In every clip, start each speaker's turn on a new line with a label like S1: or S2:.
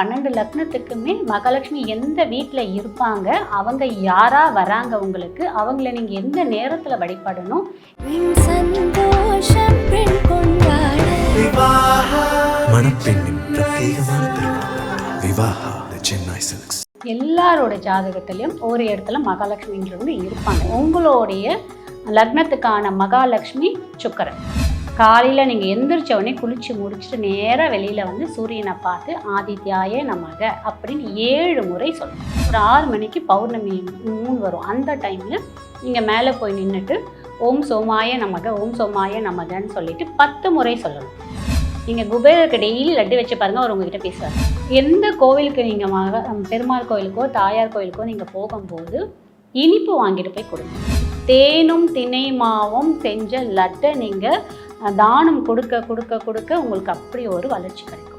S1: பன்னெண்டு லக்னத்துக்குமே மகாலட்சுமி எந்த வீட்டில் இருப்பாங்க? அவங்க யாரா வராங்க உங்களுக்கு? அவங்கள நீங்கள் எந்த நேரத்தில் வழிபடணும்? எல்லாரோட ஜாதகத்திலையும் ஒரு இடத்துல மகாலட்சுமின்றவங்க இருப்பாங்க. உங்களுடைய லக்னத்துக்கான மகாலட்சுமி சுக்கரன். காலையில் நீங்கள் எந்திரிச்ச உடனே குளிச்சு முடிச்சுட்டு நேராக வெளியில் வந்து சூரியனை பார்த்து ஆதித்யாய நமக அப்படின்னு ஏழு முறை சொல்லணும் ஒரு ஆறு மணிக்கு பௌர்ணமி மூணு வரும். அந்த டைமில் நீங்கள் மேலே போய் நின்றுட்டு ஓம் சோமாய நமக ஓம் சோமாய நமகன்னு சொல்லிட்டு பத்து முறை சொல்லணும். நீங்கள் குபேரருக்கு டெய்லி லட்டு வச்சு பாருங்கள் அவர் உங்ககிட்ட பேசுவார். எந்த கோவிலுக்கு நீங்கள் மக பெருமாள் கோயிலுக்கோ தாயார் கோயிலுக்கோ நீங்கள் போகும்போது இனிப்பு வாங்கிட்டு போய் கொடுங்க. தேனும் திணை மாவும் செஞ்ச லட்டை நீங்கள் தானம் கொடுக்க கொடுக்க கொடுக்க உங்களுக்கு அப்படி ஒரு வளர்ச்சி கிடைக்கும்.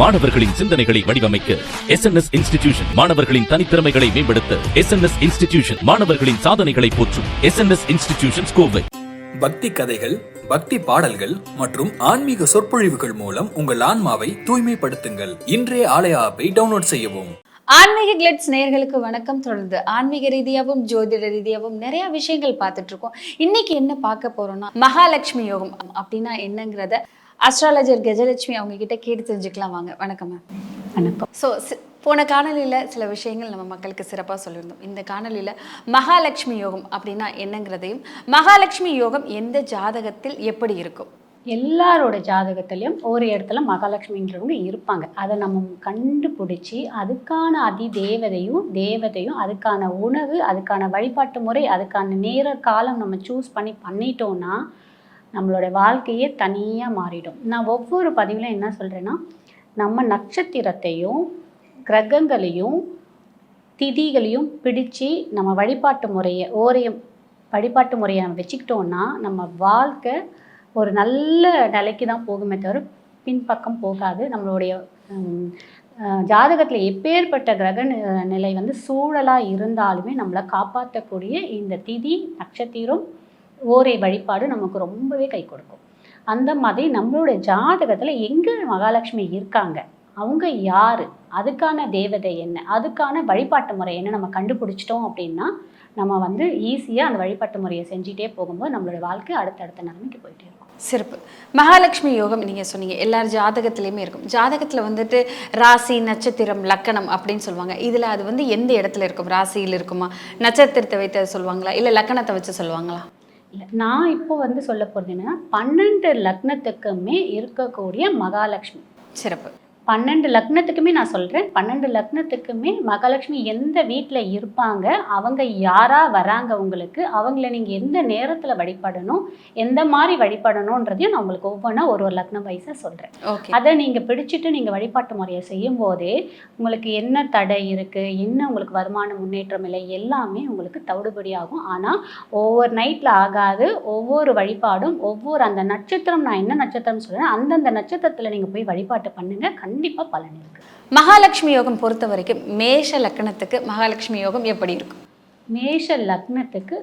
S2: மாணவர்களின் சிந்தனைகளை வடிவமைக்க எஸ் இன்ஸ்டிடியூஷன் மாணவர்களின் தனித்திறமைகளை மேம்படுத்த எஸ் இன்ஸ்டிடியூஷன் மாணவர்களின் சாதனைகளை போற்றும் எஸ் இன்ஸ்டிடியூஷன் கோவை
S3: பக்தி கதைகள் பக்தி பாடல்கள் மற்றும் ஆன்மீக சொற்பொழிவுகள் மூலம் உங்கள் ஆன்மாவை தூய்மைப்படுத்துங்கள். இன்றைய ஆலய ஆப்பை டவுன்லோட் செய்யவும்.
S4: ஆன்மீக கிளிட்ஸ் நேயர்களுக்கு வணக்கம். தொடர்ந்து ஆன்மீக ரீதியாகவும் ஜோதிட ரீதியாகவும் நிறைய விஷயங்கள் பார்த்துட்டு இருக்கோம். இன்னைக்கு என்ன பார்க்க போறோம்னா மகாலட்சுமி யோகம் அப்படின்னா என்னங்கிறத அஸ்ட்ராலஜர் கஜலட்சுமி அவங்க கிட்ட கேட்டு தெரிஞ்சுக்கலாம் வாங்க. வணக்கம் மேம்
S1: வணக்கம்.
S4: ஸோ போன காணொலியில் சில விஷயங்கள் நம்ம மக்களுக்கு சிறப்பாக சொல்லியிருந்தோம். இந்த காணொலியில் மகாலட்சுமி யோகம் அப்படின்னா என்னங்கிறதையும் மகாலட்சுமி யோகம் எந்த ஜாதகத்தில் எப்படி இருக்கும்?
S1: எல்லாரோட ஜாதகத்திலையும் ஒரு இடத்துல மகாலட்சுமின்றவங்க இருப்பாங்க. அதை நம்ம கண்டுபிடிச்சி அதுக்கான அதி தேவதையும் தேவதையும் அதுக்கான உணவு அதுக்கான வழிபாட்டு முறை அதுக்கான நேர காலம் நம்ம சூஸ் பண்ணி பண்ணிட்டோம்னா நம்மளோட வாழ்க்கையே தனியாக மாறிடும். நான் ஒவ்வொரு பதிவில் என்ன சொல்கிறேன்னா நம்ம நட்சத்திரத்தையும் கிரகங்களையும் திதிகளையும் பிடிச்சு நம்ம வழிபாட்டு முறையை ஓரையும் வழிபாட்டு முறையை நம்ம வச்சுக்கிட்டோன்னா நம்ம வாழ்க்கை ஒரு நல்ல நிலைக்கு தான் போகுமே தவிர பின்பக்கம் போகாது. நம்மளுடைய ஜாதகத்தில் எப்பேற்பட்ட கிரக நிலை வந்து சூழலாக இருந்தாலுமே நம்மளை காப்பாற்றக்கூடிய இந்த திதி நட்சத்திரம் ஓரை வழிபாடு நமக்கு ரொம்பவே கை கொடுக்கும். அந்த மாதிரி நம்மளோட ஜாதகத்தில் எங்கே மகாலட்சுமி இருக்காங்க? அவங்க யார்? அதுக்கான தேவதை என்ன? அதுக்கான வழிபாட்டு முறை என்ன? நம்ம கண்டுபிடிச்சிட்டோம் அப்படின்னா நம்ம வந்து ஈஸியாக அந்த வழிபாட்டு முறையை செஞ்சுட்டே போகும்போது நம்மளோட வாழ்க்கை அடுத்தடுத்த நிலைமைக்கு போயிட்டே இருக்கும்.
S4: சிறப்பு. மகாலட்சுமி யோகம் நீங்கள் சொன்னீங்க எல்லார் ஜாதகத்திலையுமே இருக்கும். ஜாதகத்தில் வந்துட்டு ராசி நட்சத்திரம் லக்கணம் அப்படின்னு சொல்லுவாங்க. இதில் அது வந்து எந்த இடத்துல இருக்கும்? ராசியில் இருக்குமா? நட்சத்திரத்தை வைத்து அதை சொல்லுவாங்களா? இல்லை லக்கணத்தை வச்சு சொல்லுவாங்களா?
S1: இல்லை நான் இப்போ வந்து சொல்ல போகிறது என்னன்னா பன்னெண்டு லக்னத்துக்குமே இருக்கக்கூடிய மகாலட்சுமி.
S4: சிறப்பு.
S1: பன்னெண்டு லக்னத்துக்குமே நான் சொல்கிறேன் பன்னெண்டு லக்னத்துக்குமே மகாலட்சுமி எந்த வீட்டில் இருப்பாங்க? அவங்க யாரா வராங்க உங்களுக்கு? அவங்கள நீங்கள் எந்த நேரத்தில் வழிபடணும்? எந்த மாதிரி வழிபடணுன்றதையும் நான் உங்களுக்கு ஒவ்வொன்றா ஒரு ஒரு லக்னம் வயசாக சொல்கிறேன்
S4: ஓகே.
S1: அதை நீங்கள் பிடிச்சிட்டு நீங்கள் வழிபாட்டு முறையை செய்யும் போதே உங்களுக்கு என்ன தடை இருக்குது என்ன உங்களுக்கு வருமான முன்னேற்றம் இல்லை? எல்லாமே உங்களுக்கு தவிடுபடியாகும். ஆனால் ஒவ்வொரு நைட்டில் ஆகாது. ஒவ்வொரு வழிபாடும் ஒவ்வொரு அந்த நட்சத்திரம் நான் என்ன நட்சத்திரம் சொல்கிறேன் அந்தந்த நட்சத்திரத்தில் நீங்கள் போய் வழிபாட்டு பண்ணுங்கள் கண்டிப்பாக பலன் இருக்குது
S4: மகாலட்சுமி யோகம் பொறுத்த வரைக்கும் மேஷ லக்கணத்துக்கு மகாலட்சுமி யோகம் எப்படி இருக்கும்
S1: மேஷ லக்னத்துக்கு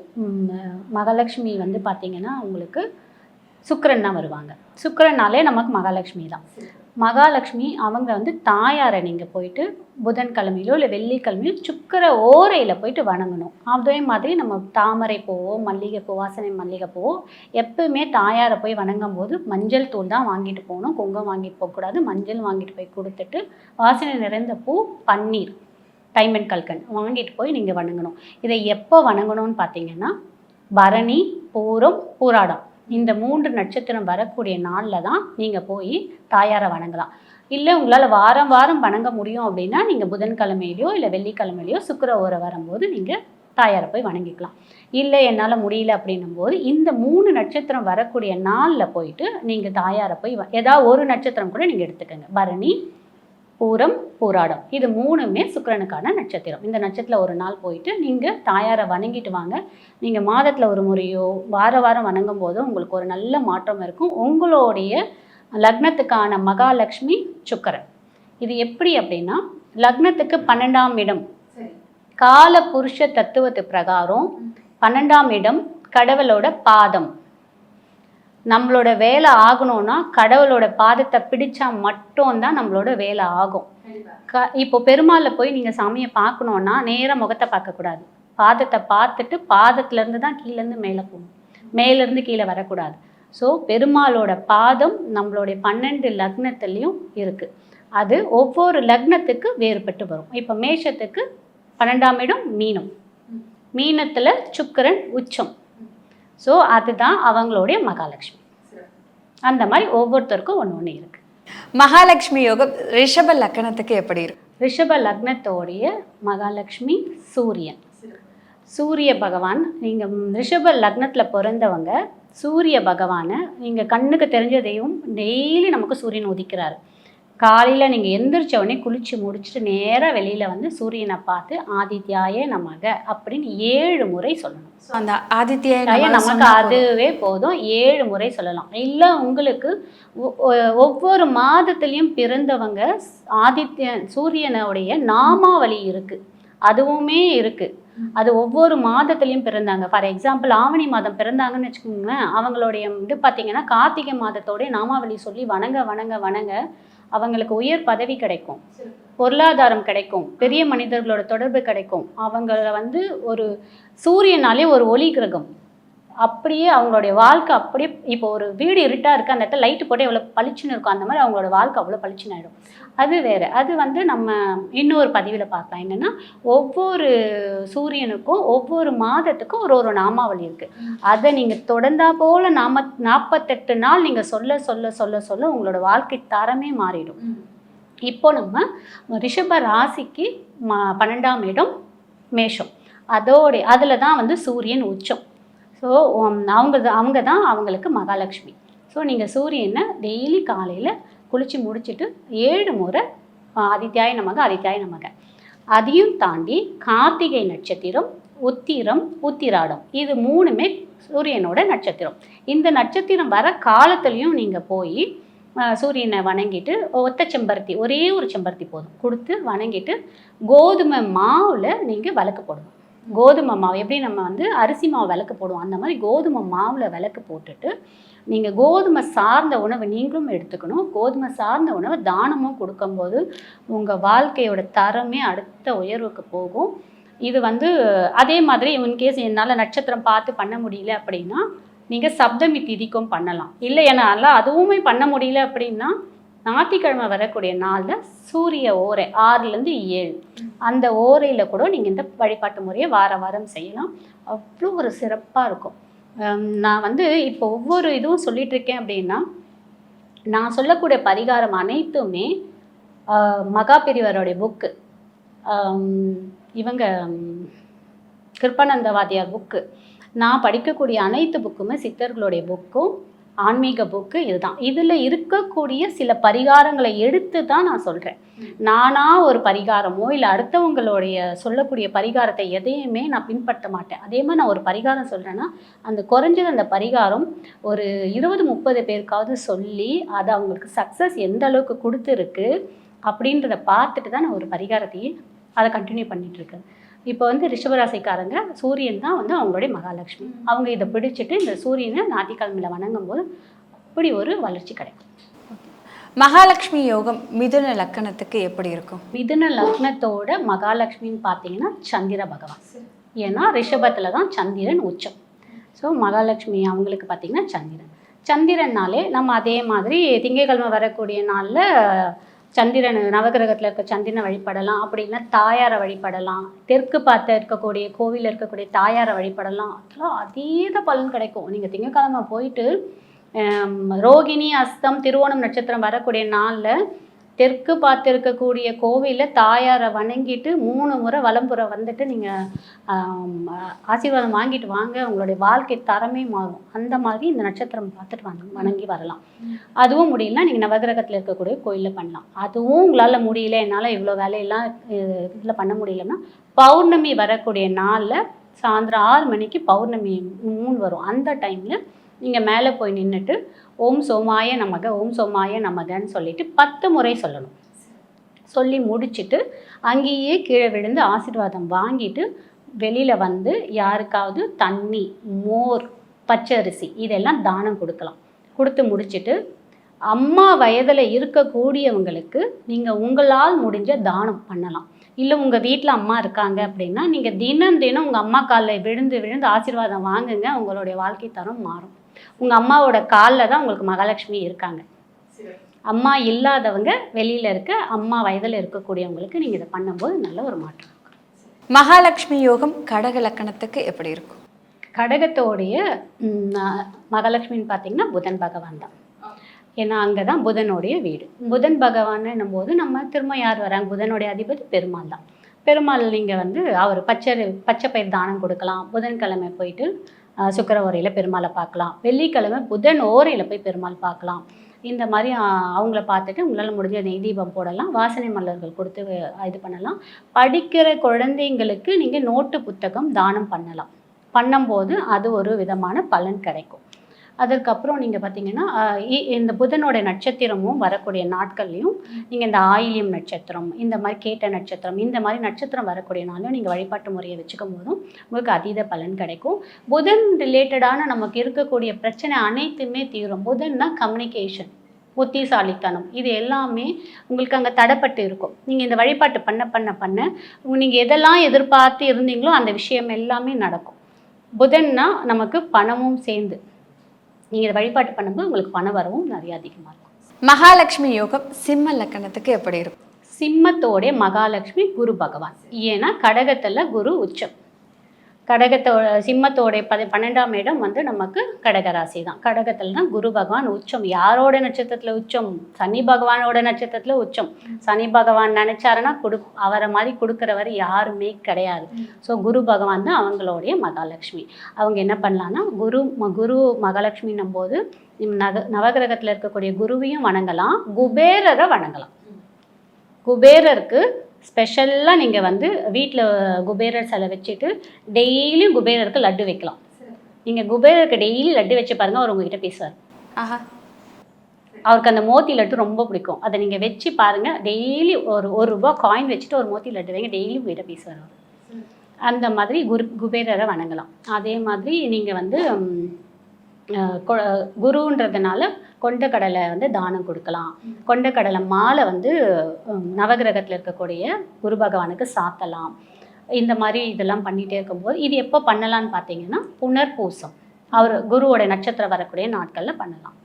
S1: மகாலட்சுமி வந்து பார்த்தீங்கன்னா உங்களுக்கு சுக்கிரன் தான் வருவாங்க. சுக்கிரனாலே நமக்கு மகாலட்சுமி தான். மகாலட்சுமி அவங்க வந்து தாயாரை நீங்கள் போயிட்டு புதன்கிழமையிலோ இல்லை வெள்ளிக்கிழமையோ சுக்கர ஓரையில் போயிட்டு வணங்கணும். அதே மாதிரி நம்ம தாமரை பூவோ மல்லிகைப்பூ வாசனை மல்லிகைப்பூவோ எப்பவுமே தாயாரை போய் வணங்கும் போது மஞ்சள் தூள் தான் வாங்கிட்டு போகணும். குங்கம் வாங்கிட்டு போகக்கூடாது மஞ்சள் வாங்கிட்டு போய் கொடுத்துட்டு வாசனை நிறைந்த பூ பன்னீர் டைமண்ட் கல்கன் வாங்கிட்டு போய் நீங்கள் வணங்கணும். இதை எப்போ வணங்கணும்னு பார்த்தீங்கன்னா பரணி பூரம் பூராடம். இந்த மூன்று நட்சத்திரம் வரக்கூடிய நாளில் தான் நீங்கள் போய் தாயாரை வணங்கலாம். இல்லை உங்களால் வாரம் வாரம் வணங்க முடியும் அப்படின்னா நீங்கள் புதன்கிழமையிலையோ இல்லை வெள்ளிக்கிழமையிலையோ சுக்கிர ஓரை வரும்போது நீங்கள் தாயாரை போய் வணங்கிக்கலாம். இல்லை என்னால் முடியல அப்படின்னும் போது இந்த மூணு நட்சத்திரம் வரக்கூடிய நாளில் போயிட்டு நீங்கள் தாயாரை போய் வ- ஏதாவது ஒரு நட்சத்திரம் கூட நீங்கள் எடுத்துக்கோங்க. பரணி பூரம் பூராடம். இது மூணுமே சுக்கிரனுக்கான நட்சத்திரம். இந்த நட்சத்திரம் ஒரு நாள் போயிட்டு நீங்கள் தாயாரை வணங்கிட்டு வாங்க. நீங்கள் மாதத்தில் ஒரு முறையோ வார வாரம் வணங்கும் போதோ உங்களுக்கு ஒரு நல்ல மாற்றம் இருக்கும். உங்களுடைய லக்னத்துக்கான மகாலட்சுமி சுக்கரன். இது எப்படி அப்படின்னா லக்னத்துக்கு பன்னெண்டாம் இடம். கால புருஷ தத்துவத்து பிரகாரம் பன்னெண்டாம் இடம் கடவுளோட பாதம். நம்மளோட வேலை ஆகணும்னா கடவுளோட பாதத்தை பிடிச்சா மட்டும்தான் நம்மளோட வேலை ஆகும். க இப்போ பெருமாளில் போய் நீங்கள் சாமியை பார்க்கணுன்னா நேராக முகத்தை பார்க்கக்கூடாது பாதத்தை பார்த்துட்டு பாதத்துலேருந்து தான் கீழேருந்து மேலே போகணும். மேலேருந்து கீழே வரக்கூடாது. ஸோ பெருமாளோட பாதம் நம்மளுடைய பன்னெண்டு லக்னத்துலேயும் இருக்குது அது ஒவ்வொரு லக்னத்துக்கு வேறுபட்டு வரும். இப்போ மேஷத்துக்கு பன்னெண்டாம் இடம் மீனம். மீனத்தில் சுக்கிரன் உச்சம். ஸோ அதுதான் அவங்களுடைய மகாலட்சுமி. அந்த மாதிரி ஒவ்வொருத்தருக்கும் ஒன்று ஒன்று இருக்குது
S4: மகாலட்சுமி யோகம் ரிஷப லக்கணத்துக்கு எப்படி இருக்கும்
S1: ரிஷப லக்னத்தோடைய மகாலட்சுமி சூரியன். சூரிய பகவான் நீங்கள் ரிஷப லக்னத்தில் பிறந்தவங்க சூரிய பகவானை நீங்கள் கண்ணுக்கு தெரிஞ்சதையும் டெய்லி நமக்கு சூரியன் உதிக்கிறாரு. காலையில் நீங்கள் எந்திரிச்ச உடனே குளிச்சு முடிச்சுட்டு நேராக வெளியில் வந்து சூரியனை பார்த்து ஆதித்யாய நமக அப்படின்னு ஏழு முறை சொல்லணும்.
S4: ஸோ அந்த ஆதித்ய
S1: ஐயா, நமக்கு அதுவே போதும். ஏழு முறை சொல்லலாம். இல்லை உங்களுக்கு ஒவ்வொரு மாதத்துலேயும் பிறந்தவங்க ஆதித்ய சூரியனுடைய நாமாவளி இருக்கு. அதுவுமே இருக்கு. அது ஒவ்வொரு மாதத்துலேயும் பிறந்தாங்க. ஃபார் எக்ஸாம்பிள் ஆவணி மாதம் பிறந்தாங்கன்னு வச்சுக்கோங்களேன் அவங்களுடைய இது பார்த்தீங்கன்னா கார்த்திகை மாதத்தோடைய நாமாவளி சொல்லி வணங்க வணங்க வணங்க அவங்களுக்கு உயர் பதவி கிடைக்கும். பொருளாதாரம் கிடைக்கும். பெரிய மனிதர்களோட தொடர்பு கிடைக்கும். அவங்கள வந்து ஒரு சூரியனாலே ஒரு ஒளி கிரகம். அப்படியே அவங்களுடைய வாழ்க்கை அப்படியே இப்போ ஒரு வீடு இருட்டாக இருக்குது அந்த இடத்துல லைட்டு போட்டு எவ்வளோ பளிச்சுன்னு இருக்கும். அந்த மாதிரி அவங்களோட வாழ்க்கை அவ்வளோ பளிச்சுன்னு ஆகிடும் அது வேறு. அது வந்து நம்ம இன்னொரு பதிவில் பார்க்கலாம். என்னென்னா ஒவ்வொரு சூரியனுக்கும் ஒவ்வொரு மாதத்துக்கும் ஒரு ஒரு நாமாவளி இருக்குது அதை நீங்கள் தொடர்ந்தா போல் நாம நாற்பத்தெட்டு நாள் நீங்கள் சொல்ல சொல்ல சொல்ல சொல்ல உங்களோட வாழ்க்கை தரமே மாறிடும். இப்போ நம்ம ரிஷப ராசிக்கு ம பன்னெண்டாம் இடம் மேஷம். அதோடைய அதில் தான் வந்து சூரியன் உச்சம். ஸோ அவங்க தான் அவங்க தான் அவங்களுக்கு மகாலட்சுமி. ஸோ நீங்கள் சூரியனை டெய்லி காலையில் குளித்து முடிச்சுட்டு ஏழு முறை ஆதித்யாய நமக ஆதித்யாய நமக அதையும் தாண்டி கார்த்திகை நட்சத்திரம் உத்திரம் உத்திராடம் இது மூணுமே சூரியனோட நட்சத்திரம். இந்த நட்சத்திரம் வர காலத்துலேயும் நீங்கள் போய் சூரியனை வணங்கிட்டு ஒத்த செம்பருத்தி ஒரே ஒரு செம்பருத்தி போதும். கொடுத்து வணங்கிட்டு கோதுமை மாவில் நீங்கள் விளக்கு போடணும். கோதுமை மாவு எப்படி நம்ம வந்து அரிசி மாவு விளக்கு போடுவோம். அந்த மாதிரி கோதுமை மாவில் விளக்கு போட்டுட்டு நீங்கள் கோதுமை சார்ந்த உணவை நீங்களும் எடுத்துக்கணும். கோதுமை சார்ந்த உணவை தானமும் கொடுக்கும்போது உங்கள் வாழ்க்கையோட தரமே அடுத்த உயர்வுக்கு போகும். இது வந்து அதே மாதிரி இன்கேஸ் என்னால் நட்சத்திரம் பார்த்து பண்ண முடியல அப்படின்னா நீங்கள் சப்தமி திதிக்கும் பண்ணலாம். இல்லை என்னால் அதுவுமே பண்ண முடியல அப்படின்னா ஞாயிற்றுக்கிழமை வரக்கூடிய நாளில் சூரிய ஓரை ஆறுலேருந்து ஏழு. அந்த ஓரையில் கூட நீங்கள் இந்த வழிபாட்டு முறையை வார வாரம் செய்யலாம். அவ்வளோ ஒரு சிறப்பாக இருக்கும். நான் வந்து இப்போ ஒவ்வொரு இதுவும் சொல்லிட்டு இருக்கேன் அப்படின்னா நான் சொல்லக்கூடிய பரிகாரம் அனைத்துமே மகா பெரியவருடைய புக்கு இவங்க ஹம், கிருப்பானந்த வாத்தியார் புக்கு நான் படிக்கக்கூடிய அனைத்து புக்குமே சித்தர்களுடைய புக்கும் ஆன்மீக புக்கு இதுதான். இதில் இருக்கக்கூடிய சில பரிகாரங்களை எடுத்து தான் நான் சொல்கிறேன் நானாக ஒரு பரிகாரமோ இல்லை அடுத்தவங்களுடைய சொல்லக்கூடிய பரிகாரத்தை எதையுமே நான் பின்பற்ற மாட்டேன். அதே மாதிரி நான் ஒரு பரிகாரம் சொல்கிறேன்னா அந்த குறைஞ்சது அந்த பரிகாரம் ஒரு இருபது முப்பது பேருக்காவது சொல்லி அது அவங்களுக்கு சக்ஸஸ் எந்த அளவுக்கு கொடுத்துருக்கு அப்படின்றத பார்த்துட்டு தான் நான் ஒரு பரிகாரத்தையே அதை கண்டினியூ பண்ணிகிட்ருக்கேன் இப்போ வந்து ரிஷபராசிக்காரங்க சூரியன் தான் வந்து அவங்களுடைய மகாலட்சுமி. அவங்க இதை பிடிச்சிட்டு இந்த சூரியனை ஞாயிற்றுக்கிழமையில வணங்கும் போது அப்படி ஒரு வளர்ச்சி கிடைக்கும்.
S4: மகாலட்சுமி யோகம் மிதுன லக்கணத்துக்கு எப்படி இருக்கும்?
S1: மிதுன லக்னத்தோட மகாலட்சுமின்னு பார்த்தீங்கன்னா சந்திர பகவான். ஏன்னா ரிஷபத்தில் தான் சந்திரன் உச்சம். ஸோ மகாலட்சுமி அவங்களுக்கு பார்த்தீங்கன்னா சந்திரன். சந்திரன்னாலே நம்ம அதே மாதிரி திங்கட்கிழமை வரக்கூடிய நாளில் சந்திரன் நவகிரகத்தில் இருக்க சந்திரனை வழிபடலாம். அப்படின்னா தாயாரை வழிபடலாம். தெற்கு பார்த்த இருக்கக்கூடிய கோவிலில் இருக்கக்கூடிய தாயாரை வழிபடலாம். அதெல்லாம் அதீத பலன் கிடைக்கும். நீங்கள் திங்கக்கிழமை போயிட்டு ரோகிணி அஸ்தம் திருவோணம் நட்சத்திரம் வரக்கூடிய நாளில் தெற்கு பார்த்துருக்கக்கூடிய கோவிலில் தாயாரை வணங்கிட்டு மூணு முறை வலம்புறம் வந்துட்டு நீங்கள் ஆசீர்வாதம் வாங்கிட்டு வாங்க. உங்களுடைய வாழ்க்கை தரமே மாறும். அந்த மாதிரி இந்த நட்சத்திரம் பார்த்துட்டு வாங்க வணங்கி வரலாம். அதுவும் முடியலனா நீங்கள் நவகிரகத்தில் இருக்கக்கூடிய கோயிலில் பண்ணலாம். அதுவும் உங்களால் முடியல என்னால் இவ்வளோ வேலையெல்லாம் இதில் பண்ண முடியலன்னா பௌர்ணமி வரக்கூடிய நாளில் சாயந்தரம் ஆறு மணிக்கு பௌர்ணமி மூணு வரும். அந்த டைமில் நீங்கள் மேலே போய் நின்றுட்டு ஓம் சோமாய நமக ஓம் சோமாய நமகன்னு சொல்லிட்டு பத்து முறை சொல்லணும். சொல்லி முடிச்சுட்டு அங்கேயே கீழே விழுந்து ஆசீர்வாதம் வாங்கிட்டு வெளியில் வந்து யாருக்காவது தண்ணி மோர் பச்சரிசி இதெல்லாம் தானம் கொடுக்கலாம். கொடுத்து முடிச்சுட்டு அம்மா வயதில் இருக்கக்கூடியவங்களுக்கு நீங்கள் உங்களால் முடிஞ்ச தானம் பண்ணலாம். இல்லை உங்கள் வீட்டில் அம்மா இருக்காங்க அப்படின்னா நீங்கள் தினம் தினம் உங்கள் அம்மா காலில் விழுந்து விழுந்து ஆசீர்வாதம் வாங்குங்க உங்களுடைய வாழ்க்கை தரம் மாறும். உங்கள் அம்மாவோட காலில் தான் உங்களுக்கு மகாலட்சுமி இருக்காங்க. அம்மா இல்லாதவங்க வெளியில் இருக்க அம்மா வயதில் இருக்கக்கூடியவங்களுக்கு நீங்கள் இதை பண்ணும்போது நல்ல ஒரு மாற்றம்
S4: மகாலட்சுமி யோகம் கடக லக்கணத்துக்கு எப்படி இருக்கும்?
S1: கடகத்தோடைய மகாலட்சுமின்னு பார்த்தீங்கன்னா புதன் பகவான் தான். ஏன்னா அங்கே தான் புதனுடைய வீடு. புதன் பகவான் போது நம்ம திரும்ப யார் வராங்க? புதனுடைய அதிபதி பெருமாள் தான். பெருமாள் நீங்கள் வந்து அவர் பச்சை பச்சை பயிர் தானம் கொடுக்கலாம். புதன்கிழமை போயிட்டு சுக்கிர ஓரையில் பெருமாளை பார்க்கலாம். வெள்ளிக்கிழமை புதன் ஓரையில் போய் பெருமாள் பார்க்கலாம். இந்த மாதிரி அவங்கள பார்த்துட்டு உங்களால் முடிஞ்ச நெய் தீபம் போடலாம் வாசனை மலர்கள் கொடுத்து இது பண்ணலாம். படிக்கிற குழந்தைங்களுக்கு நீங்கள் நோட்டு புத்தகம் தானம் பண்ணலாம். பண்ணும்போது அது ஒரு விதமான பலன் கிடைக்கும். அதற்கப்புறம் நீங்கள் பார்த்தீங்கன்னா இந்த புதனோட நட்சத்திரமும் வரக்கூடிய நாட்கள்லையும் நீங்கள் இந்த ஆயிலியம் நட்சத்திரம் இந்த மாதிரி கேட்ட நட்சத்திரம் இந்த மாதிரி நட்சத்திரம் வரக்கூடிய நாளும் நீங்கள் வழிபாட்டு முறையை வச்சுக்கும் போதும் உங்களுக்கு அதீத பலன் கிடைக்கும். புதன் ரிலேட்டடான நமக்கு இருக்கக்கூடிய பிரச்சனை அனைத்துமே தீரும். புதன்னா கம்யூனிகேஷன் புத்திசாலித்தனம் இது எல்லாமே உங்களுக்கு அங்கே தடைப்பட்டு இருக்கும். நீங்கள் இந்த வழிபாட்டு பண்ண பண்ண பண்ண நீங்கள் எதெல்லாம் எதிர்பார்த்து இருந்தீங்களோ அந்த விஷயம் எல்லாமே நடக்கும். புதன்னா நமக்கு பணமும் சேர்ந்து நீங்கள் இதை வழிபாட்டு பண்ணும்போது உங்களுக்கு பண வரவும் நிறைய அதிகமாக இருக்கும்.
S4: மகாலட்சுமி யோகம் சிம்ம லக்கணத்துக்கு எப்படி இருக்கும்?
S1: சிம்மத்தோடைய மகாலட்சுமி குரு பகவான். ஏன்னா கடகத்தில் குரு உச்சம். கடகத்தோட சிம்மத்தோடைய பதி பன்னெண்டாம் இடம் வந்து நமக்கு கடகராசி தான். கடகத்தில் தான் குரு பகவான் உச்சம். யாரோட நட்சத்திரத்தில் உச்சம்? சனி பகவானோட நட்சத்திரத்தில் உச்சம். சனி பகவான் நினச்சாருன்னா கொடு அவரை மாதிரி கொடுக்குறவர் யாருமே கிடையாது. ஸோ குரு பகவான் தான் அவங்களுடைய மகாலட்சுமி. அவங்க என்ன பண்ணலான்னா குரு ம- குரு மகாலட்சுமின்னும் போது நக நவகிரகத்தில் இருக்கக்கூடிய குருவையும் வணங்கலாம். குபேரரை வணங்கலாம். குபேரருக்கு ஸ்பெஷலாக நீங்கள் வந்து வீட்டில் குபேரர் சிலை வச்சுட்டு டெய்லியும் குபேரருக்கு லட்டு வைக்கலாம். நீங்கள் குபேரருக்கு டெய்லி லட்டு வச்சு பாருங்க அவர் உங்ககிட்ட பேசுவார்.
S4: ஆஹா.
S1: அவருக்கு அந்த மோத்தி லட்டு ரொம்ப பிடிக்கும். அதை நீங்கள் வச்சு பாருங்க டெய்லி ஒரு ஒரு ரூபா காயின் வச்சுட்டு ஒரு மோத்தி லட்டு வைங்க டெய்லி உங்ககிட்ட பேசுவார் அவர். அந்த மாதிரி குரு குபேரரை வணங்கலாம். அதே மாதிரி நீங்கள் வந்து குருன்றதுனால கொண்டக்கடலை வந்து தானம் கொடுக்கலாம். கொண்டக்கடலை மாலை வந்து நவகிரகத்தில் இருக்கக்கூடிய குரு பகவானுக்கு சாத்தலாம். இந்த மாதிரி இதெல்லாம் பண்ணிகிட்டே இருக்கும்போது இது எப்போ பண்ணலான்னு பார்த்தீங்கன்னா புனர்பூசம். அவர் குருவோட நட்சத்திரம் வரக்கூடிய நாட்களில் பண்ணலாம்.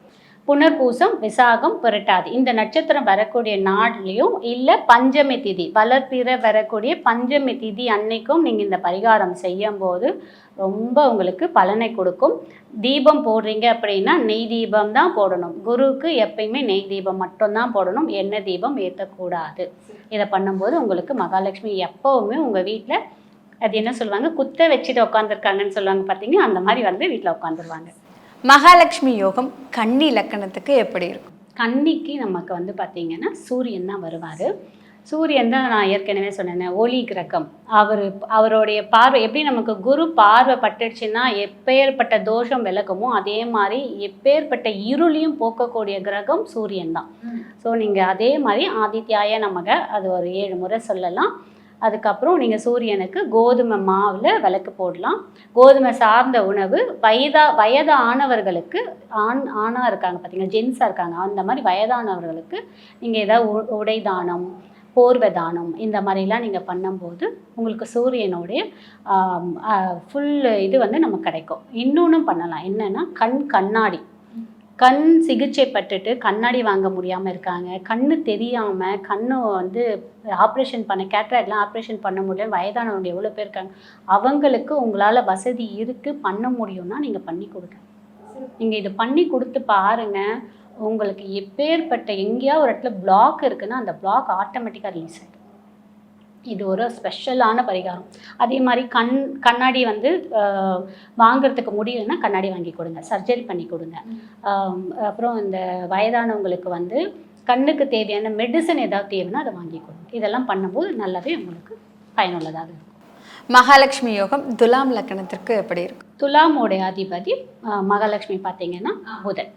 S1: புனர்பூசம் விசாகம் புரட்டாது. இந்த நட்சத்திரம் வரக்கூடிய நாள்லையும் இல்லை பஞ்சமி திதி. வளர்ப்பிற வரக்கூடிய பஞ்சமி திதி அன்னைக்கும் நீங்கள் இந்த பரிகாரம் செய்யும்போது ரொம்ப உங்களுக்கு பலனை கொடுக்கும். தீபம் போடுறீங்க அப்படின்னா நெய் தீபம் தான் போடணும். குருவுக்கு எப்பயுமே நெய் தீபம் மட்டும்தான் போடணும். எண்ணெய் தீபம் ஏற்றக்கூடாது இதை பண்ணும்போது உங்களுக்கு மகாலட்சுமி எப்போவுமே உங்கள் வீட்டில் அது என்ன சொல்லுவாங்க? குத்த வச்சுட்டு உட்காந்துருக்காங்கன்னு சொல்லுவாங்க பார்த்தீங்கன்னா அந்த மாதிரி வந்து வீட்டில் உட்காந்துருவாங்க
S4: மகாலட்சுமி யோகம் கன்னி லக்கணத்துக்கு எப்படி இருக்கும்?
S1: கன்னிக்கு நமக்கு வந்து பார்த்தீங்கன்னா சூரியன் தான் வருவார். சூரியன் தான் நான் ஏற்கனவே சொன்னேன் ஒளி கிரகம். அவர் அவருடைய பார்வை எப்படி நமக்கு குரு பார்வை பட்டுடுச்சுன்னா எப்பேற்பட்ட தோஷம் விலகுமோ அதே மாதிரி எப்பேற்பட்ட இருளையும் போக்கக்கூடிய கிரகம் சூரியன் தான். ஸோ நீங்கள் அதே மாதிரி ஆதித்யாய நமக அது ஒரு ஏழு முறை சொல்லலாம். அதுக்கப்புறம் நீங்கள் சூரியனுக்கு கோதுமை மாவில் விளக்கு போடலாம். கோதுமை சார்ந்த உணவு வயதா வயதானவர்களுக்கு ஆண் ஆணாக இருக்காங்க பார்த்தீங்கன்னா ஜென்ஸாக இருக்காங்க அந்த மாதிரி வயதானவர்களுக்கு நீங்கள் ஏதாவது உ- உடை தானம் போர்வை தானம் இந்த மாதிரிலாம் நீங்கள் பண்ணும்போது உங்களுக்கு சூரியனுடைய ஃபுல் இது வந்து நமக்கு கிடைக்கும். இன்னொன்றும் பண்ணலாம். என்னென்னா கண் கண்ணாடி. கண் சிகிச்சை பட்டுட்டு கண்ணாடி வாங்க முடியாமல் இருக்காங்க. கண்ணு தெரியாமல் கண்ணு வந்து ஆப்ரேஷன் பண்ண கேட்ராக்ட்லாம் ஆப்ரேஷன் பண்ண முடியல. வயதானவங்க எவ்வளோ பேர் இருக்காங்க. அவங்களுக்கு உங்களால் வசதி இருக்குது பண்ண முடியும்னா நீங்கள் பண்ணி கொடுங்க. நீங்கள் இதை பண்ணி கொடுத்து பாருங்கள் உங்களுக்கு எப்பேற்பட்ட எங்கேயாவது ஒரு இடத்துல பிளாக் இருக்குன்னா அந்த பிளாக் ஆட்டோமேட்டிக்காக ரிலீஸ் ஆகிடும் இது ஒரு ஸ்பெஷலான பரிகாரம். அதே மாதிரி கண் கண்ணாடி வந்து வாங்குறதுக்கு முடியலன்னா கண்ணாடி வாங்கி கொடுங்க. சர்ஜரி பண்ணி கொடுங்க. அப்புறம் இந்த வயதானவங்களுக்கு வந்து கண்ணுக்கு தேவையான மெடிசன் ஏதாவது தேவைன்னா அதை வாங்கி கொடுங்க. இதெல்லாம் பண்ணும்போது நல்லாவே உங்களுக்கு பயனுள்ளதாக இருக்கும்.
S4: மகாலட்சுமி யோகம் துலாம் லக்கணத்திற்கு எப்படி இருக்கும்
S1: துலாமோடைய அதிபதி மகாலட்சுமி பார்த்தீங்கன்னா புதன்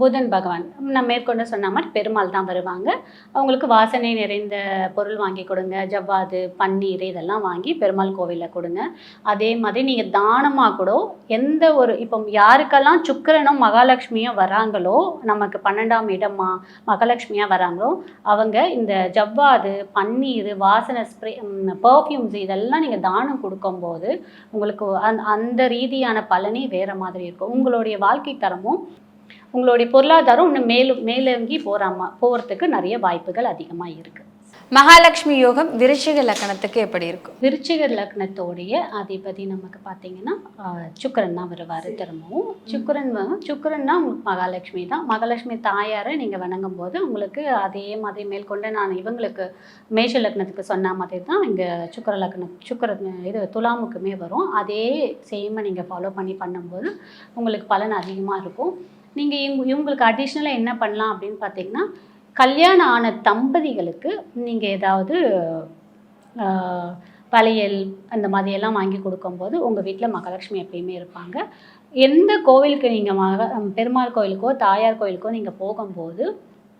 S1: புதன் பகவான் நான் மேற்கொண்டு சொன்ன மாதிரி பெருமாள் தான் வருவாங்க. அவங்களுக்கு வாசனை நிறைந்த பொருள் வாங்கி கொடுங்க. ஜவ்வாது பன்னீர் இதெல்லாம் வாங்கி பெருமாள் கோவிலில் கொடுங்க. அதே மாதிரி நீங்கள் தானமாக கூட எந்த ஒரு இப்போ யாருக்கெல்லாம் சுக்கரனும் மகாலட்சுமியும் வராங்களோ நமக்கு பன்னெண்டாம் இடமா மகாலட்சுமியாக வராங்களோ அவங்க இந்த ஜவ்வாது பன்னீர் வாசனை ஸ்ப்ரே பர்ஃப்யூம்ஸ் இதெல்லாம் நீங்கள் தானம் கொடுக்கும்போது உங்களுக்கு அந்த அந்த ரீதியான பலனே வேறு மாதிரி இருக்கும். உங்களுடைய வாழ்க்கை தரமும் உங்களுடைய பொருளாதாரம் இன்னும் மேலும் மேலோங்கி போகிறாம போகிறதுக்கு நிறைய வாய்ப்புகள் அதிகமாக இருக்குது
S4: மகாலட்சுமி யோகம் விருச்சிக லக்கணத்துக்கு எப்படி இருக்கும்
S1: விருச்சிக லக்னத்தோடைய அதிபதி நமக்கு பார்த்தீங்கன்னா சுக்கிரன் தான் வருவார் திரும்பவும். சுக்கிரன் சுக்கிரன்னா உங்களுக்கு மகாலட்சுமி தான். மகாலட்சுமி தாயாரை நீங்கள் வணங்கும் போது உங்களுக்கு அதே மாதிரி மேற்கொண்டு நான் இவங்களுக்கு மேஷ லக்னத்துக்கு சொன்ன மாதிரி தான் இங்கே சுக்கிர லக்னம் சுக்கிர இது துலாமுக்குமே வரும். அதே சேமை நீங்கள் ஃபாலோ பண்ணி பண்ணும்போது உங்களுக்கு பலன் அதிகமாக இருக்கும். நீங்கள் இவங்க இவங்களுக்கு அடிஷ்னலாக என்ன பண்ணலாம் அப்படின்னு பார்த்தீங்கன்னா கல்யாணம் ஆன தம்பதிகளுக்கு நீங்கள் ஏதாவது வளையல் அந்த மாதிரியெல்லாம் வாங்கி கொடுக்கும்போது உங்கள் வீட்டில் மகாலட்சுமி எப்பயுமே இருப்பாங்க. எந்த கோவிலுக்கு நீங்கள் மக பெருமாள் கோயிலுக்கோ தாயார் கோயிலுக்கோ நீங்கள் போகும்போது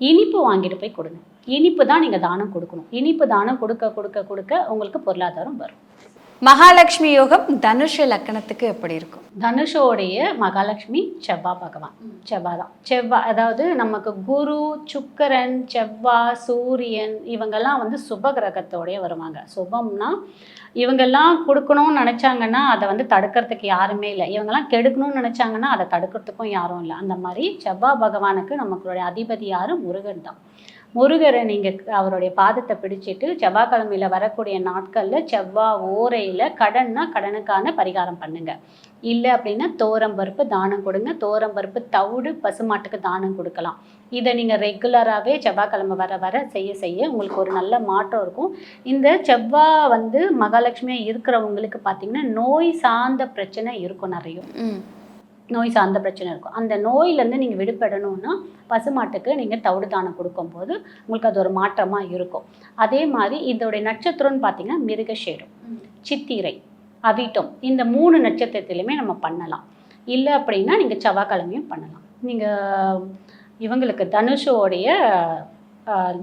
S1: இனிப்பு வாங்கிட்டு போய் கொடுங்க. இனிப்பு தான் நீங்கள் தானம் கொடுக்கணும். இனிப்பு தானம் கொடுக்க கொடுக்க கொடுக்க உங்களுக்கு பொருளாதாரம் வரும்.
S4: மகாலட்சுமி யோகம் தனுஷ லக்கணத்துக்கு எப்படி இருக்கும்?
S1: தனுஷோடைய மகாலட்சுமி செவ்வாய் பகவான். செவ்வாய் தான் செவ்வாய் அதாவது நமக்கு குரு சுக்கரன் செவ்வாய் சூரியன் இவங்கெல்லாம் வந்து சுப கிரகத்தோடய வருவாங்க. சுபம்னா இவங்கெல்லாம் கொடுக்கணும்னு நினச்சாங்கன்னா அதை வந்து தடுக்கிறதுக்கு யாருமே இல்லை. இவங்கெல்லாம் கெடுக்கணும்னு நினச்சாங்கன்னா அதை தடுக்கிறதுக்கும் யாரும் இல்லை. அந்த மாதிரி செவ்வாய் பகவானுக்கு நமக்குடைய அதிபதி யாரும் முருகன் தான். முருகரை நீங்கள் அவருடைய பாதத்தை பிடிச்சிட்டு செவ்வாய்க்கிழமையில் வரக்கூடிய நாட்களில் செவ்வாய் ஓரையில் கடன்னா கடனுக்கான பரிகாரம் பண்ணுங்க. இல்லை அப்படின்னா தோரம்பருப்பு தானம் கொடுங்க. தோரம்பருப்பு தவிடு பசுமாட்டுக்கு தானம் கொடுக்கலாம். இதை நீங்கள் ரெகுலராகவே செவ்வாய்க்கிழமை வர வர செய்ய செய்ய உங்களுக்கு ஒரு நல்ல மாற்றம் இருக்கும். இந்த செவ்வாய் வந்து மகாலட்சுமியாக இருக்கிறவங்களுக்கு பார்த்தீங்கன்னா நோய் சார்ந்த பிரச்சனை இருக்கும் நிறைய.
S4: ம்.
S1: நோய் சார்ந்த பிரச்சனை இருக்கும். அந்த நோயிலேருந்து நீங்கள் விடுபடணும்னா பசுமாட்டுக்கு நீங்கள் தவிடு தானம் கொடுக்கும்போது உங்களுக்கு அது ஒரு மாற்றமாக இருக்கும். அதே மாதிரி இதோடைய நட்சத்திரம்னு பார்த்தீங்கன்னா மிருகஷேடம் சித்திரை அவிட்டம் இந்த மூணு நட்சத்திரத்திலையுமே நம்ம பண்ணலாம். இல்லை அப்படின்னா நீங்கள் செவ்வாய்க்கிழமையும் பண்ணலாம். நீங்கள் இவங்களுக்கு தனுஷோடைய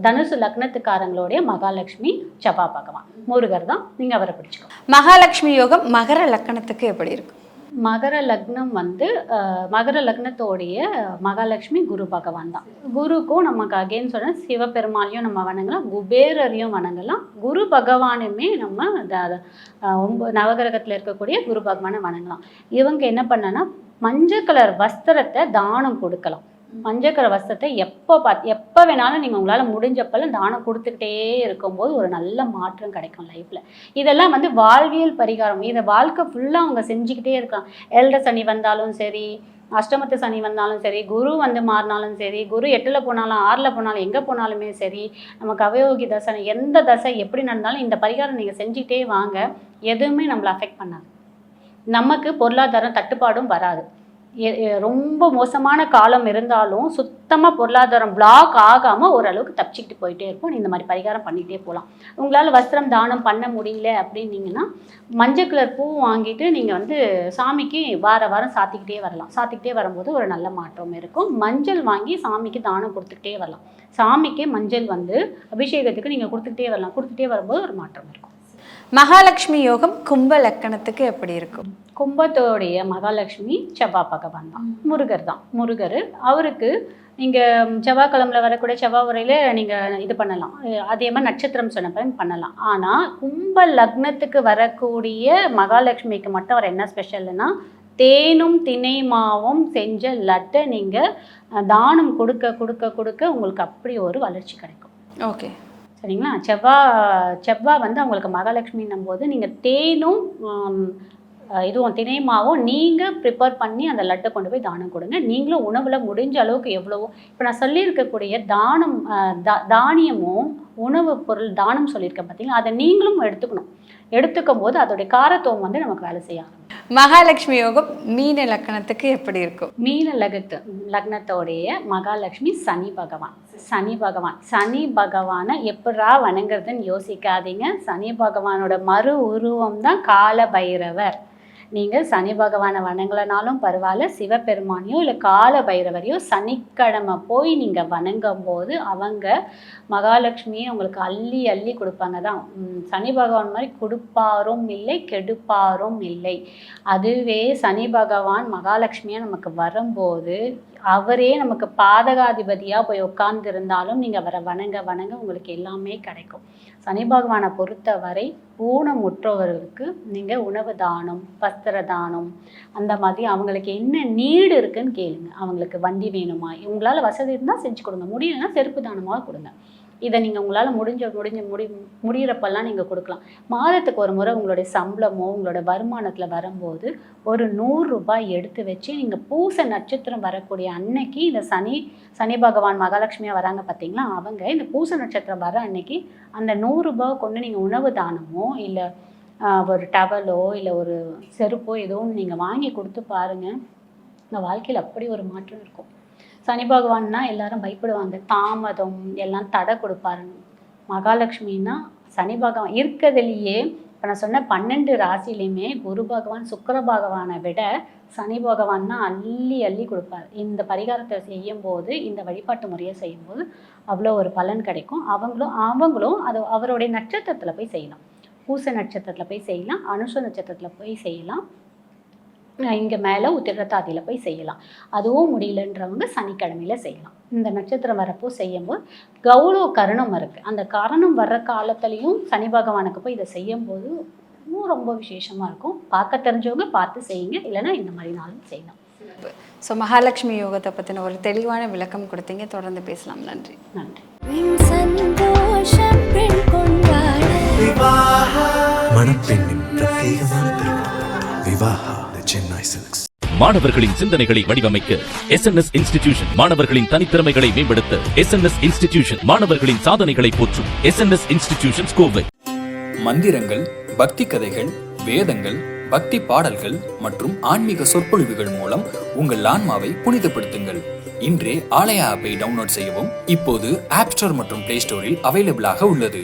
S1: தனுசு லக்னத்துக்காரங்களுடைய மகாலட்சுமி செவ்வாய் பகவான். முருகர் தான். நீங்கள் அவரை பிடிச்சிக்கோ
S4: மகாலட்சுமி யோகம் மகர லக்கணத்துக்கு எப்படி இருக்கும்
S1: மகர லக்னம் வந்து மகர லக்னத்தோடைய மகாலட்சுமி குரு பகவான் தான். குருக்கும் நமக்கு அகைன் சொன்ன சிவபெருமாளையும் நம்ம வணங்கலாம் குபேரரையும் வணங்கலாம். குரு பகவானுமே நம்ம த- ஒம்ப நவகிரகத்தில் இருக்கக்கூடிய குரு பகவானை வணங்கலாம். இவங்க என்ன பண்ணனா மஞ்சள் கலர் வஸ்திரத்தை தானம் கொடுக்கலாம். மஞ்சள் கலர் எப்போ பார்த்து எப்போ வேணாலும் நீங்கள் உங்களால் முடிஞ்சப்பெல்லாம் தானம் கொடுத்துக்கிட்டே இருக்கும்போது ஒரு நல்ல மாற்றம் கிடைக்கும் லைஃப்பில் இதெல்லாம் வந்து வாழ்வியல் பரிகாரம். இதை வாழ்க்கை ஃபுல்லாக அவங்க செஞ்சுக்கிட்டே இருக்கலாம். எல்ட சனி வந்தாலும் சரி அஷ்டமத்து சனி வந்தாலும் சரி குரு வந்து மாறினாலும் சரி குரு எட்டில் போனாலும் ஆறில் போனாலும் எங்கே போனாலுமே சரி நமக்கு அவயோகி தசை எந்த தசை எப்படி நடந்தாலும் இந்த பரிகாரம் நீங்கள் செஞ்சுக்கிட்டே வாங்க. எதுவுமே நம்மளை அஃபெக்ட் பண்ணாது. நமக்கு பொருளாதாரம் தட்டுப்பாடும் வராது. ரொம்ப மோசமான காலம் இருந்தாலும் சுத்தமாக பொருளாதாரம் பிளாக் ஆகாமல் ஓரளவுக்கு தப்பிச்சுக்கிட்டு போயிட்டே இருக்கும். இந்த மாதிரி பரிகாரம் பண்ணிகிட்டே போகலாம் உங்களால் வஸ்திரம் தானம் பண்ண முடியல அப்படின்னீங்கன்னா மஞ்சள் கலர் பூ வாங்கிட்டு நீங்கள் வந்து சாமிக்கு வார வாரம் சாத்திக்கிட்டே வரலாம். சாத்திக்கிட்டே வரும்போது ஒரு நல்ல மாற்றம் இருக்கும். மஞ்சள் வாங்கி சாமிக்கு தானம் கொடுத்துக்கிட்டே வரலாம். சாமிக்கே மஞ்சள் வந்து அபிஷேகத்துக்கு நீங்கள் கொடுத்துக்கிட்டே வரலாம். கொடுத்துட்டே வரும்போது ஒரு மாற்றம் இருக்கும்.
S4: மகாலட்சுமி யோகம் கும்ப லக்கணத்துக்கு எப்படி இருக்கும்?
S1: கும்பத்தோடைய மகாலட்சுமி செவ்வாய் பகவான் தான். முருகர் தான். முருகர் அவருக்கு நீங்கள் செவ்வாய்க்கிழமையில் வரக்கூடிய செவ்வாய் உரையில் நீங்கள் இது பண்ணலாம். அதே மாதிரி நட்சத்திரம் சொன்ன பண்ணலாம். ஆனால் கும்ப லக்னத்துக்கு வரக்கூடிய மகாலட்சுமிக்கு மட்டும் அவர் என்ன ஸ்பெஷல்னா தேனும் தினை மாவும் செஞ்ச லட்டை நீங்கள் தானம் கொடுக்க கொடுக்க கொடுக்க உங்களுக்கு அப்படி ஒரு வளர்ச்சி கிடைக்கும்.
S4: ஓகே.
S1: சரிங்களா? செவ்வாய் செவ்வாய் வந்து அவங்களுக்கு மகாலட்சுமின்னும் போது நீங்கள் தேனும் இதுவும் தினைமாவும் நீங்கள் ப்ரிப்பேர் பண்ணி அந்த லட்டை கொண்டு போய் தானம் கொடுங்க. நீங்களும் உணவில் முடிஞ்ச அளவுக்கு எவ்வளவோ இப்போ நான் சொல்லியிருக்கக்கூடிய தானம் தா- தானியமும் உணவு பொருள் தானம் சொல்லியிருக்கேன் பார்த்தீங்களா அதை நீங்களும் எடுத்துக்கணும். எடுத்துக்கும் போது அதோடைய காரத்துவம் வந்து நமக்கு வேலை செய்ய
S4: மகாலட்சுமி யோகம் மீன லக்கணத்துக்கு எப்படி இருக்கும்?
S1: மீன லகத்து லக்னத்தோடைய மகாலட்சுமி சனி பகவான். சனி பகவான். சனி பகவானை எப்படா வணங்குறதுன்னு யோசிக்காதீங்க. சனி பகவானோட மறு உருவம் தான் கால பைரவர் நீங்கள் சனி பகவானை வணங்கலனாலும் பரவாயில்ல சிவபெருமானையோ இல்லை கால பைரவரையோ சனிக்கிழமை போய் நீங்கள் வணங்கும் போது அவங்க மகாலட்சுமியை உங்களுக்கு அள்ளி அள்ளி கொடுப்பாங்க. தான் சனி பகவான் மாதிரி கொடுப்பாரும் இல்லை கெடுப்பாரும் இல்லை. அதுவே சனி பகவான் மகாலட்சுமியாக நமக்கு வரும்போது அவரே நமக்கு பாதகாதிபதியாக போய் உட்கார்ந்திருந்தாலும் நீங்கள் அவரை வணங்க வணங்க உங்களுக்கு எல்லாமே கிடைக்கும். சனி பகவானை பொறுத்தவரை ஊனமுற்றவர்களுக்கு நீங்கள் உணவு தானம் வஸ்திர தானம் அந்த மாதிரி அவங்களுக்கு என்ன நீடு இருக்குன்னு கேளுங்க. அவங்களுக்கு வண்டி வேணுமா? உங்களால் வசதி இருந்தால் செஞ்சு கொடுங்க. முடியலைன்னா செருப்பு தானமாக கொடுங்க. இதை நீங்கள் உங்களால் முடிஞ்ச முடிஞ்ச முடி முடிகிறப்பெல்லாம் நீங்கள் கொடுக்கலாம். மாதத்துக்கு ஒரு முறை உங்களுடைய சம்பளமோ உங்களோட வருமானத்தில் வரும்போது ஒரு நூறுரூபாய் எடுத்து வச்சு நீங்கள் பூச நட்சத்திரம் வரக்கூடிய அன்னைக்கு இந்த சனி சனி பகவான் மகாலட்சுமியாக வராங்க பார்த்தீங்களா அவங்க இந்த பூச நட்சத்திரம் வர அன்னைக்கு அந்த நூறுரூபாவை கொண்டு நீங்கள் உணவு தானமோ இல்லை ஒரு டவலோ இல்லை ஒரு செருப்போ ஏதோ ஒன்று நீங்கள் வாங்கி கொடுத்து பாருங்கள் உங்கள் வாழ்க்கையில் அப்படி ஒரு மாற்றம் இருக்கும். சனி பகவான்னா எல்லாரும் பயப்படுவாங்க. தாமதம் எல்லாம் தடை கொடுப்பாருன்னு மகாலட்சுமின்னா சனி பகவான் இருக்கிறதுலையே இப்போ நான் சொன்ன பன்னெண்டு ராசிலையுமே குரு பகவான் சுக்கர பகவானை விட சனி பகவான் தான் அள்ளி அள்ளி கொடுப்பார். இந்த பரிகாரத்தை செய்யும்போது இந்த வழிபாட்டு முறையை செய்யும்போது அவ்வளோ ஒரு பலன் கிடைக்கும். அவங்களும் அவங்களும் அது அவருடைய நட்சத்திரத்தில் போய் செய்யலாம். பூச நட்சத்திரத்தில் போய் செய்யலாம். அனுஷ நட்சத்திரத்தில் போய் செய்யலாம். இங்கே மேலே உத்திரத்தாதியில் போய் செய்யலாம். அதுவும் முடியலன்றவங்க சனிக்கிழமையில செய்யலாம். இந்த நட்சத்திரம் வரப்போ செய்யும்போது கௌரவ கரணம் இருக்குது அந்த கரணம் வர்ற காலத்துலேயும் சனி பகவானுக்கு போய் இதை செய்யும்போது இன்னும் ரொம்ப விசேஷமாக இருக்கும். பார்க்க தெரிஞ்சவங்க பார்த்து செய்யுங்க. இல்லைன்னா இந்த மாதிரி நாளும் செய்யலாம்.
S4: ஸோ மகாலட்சுமி யோகத்தை பற்றின ஒரு தெளிவான விளக்கம் கொடுத்தீங்க. தொடர்ந்து பேசலாம். நன்றி.
S1: நன்றி.
S5: சந்தோஷம் பெண் கொண்டாட
S6: மணப்பெண்ணின் பிரத்யேகமான திருமணம் விவாஹா
S2: மாணவர்களின் சிந்தனைகளை வடிவமைக்க எஸ்என்எஸ் இன்ஸ்டிடியூஷன் மாணவர்களின் தனித்திறமைகளை மேம்படுத்த எஸ்என்எஸ் இன்ஸ்டிடியூஷன் மாணவர்களின் சாதனைகளை போற்றும் எஸ்என்எஸ் இன்ஸ்டிடியூஷன் கோவை
S3: மந்திரங்கள் பக்தி கதைகள் வேதங்கள் பக்தி பாடல்கள் மற்றும் ஆன்மீக சொற்பொழிவுகள் மூலம் உங்கள் ஆன்மாவை புனிதப்படுத்துங்கள். இன்றே ஆலயா ஆப்பை டவுன்லோட் செய்யவும் இப்போது ஆப் ஸ்டோர் மற்றும் பிளே ஸ்டோரில் அவைலபிளாக உள்ளது.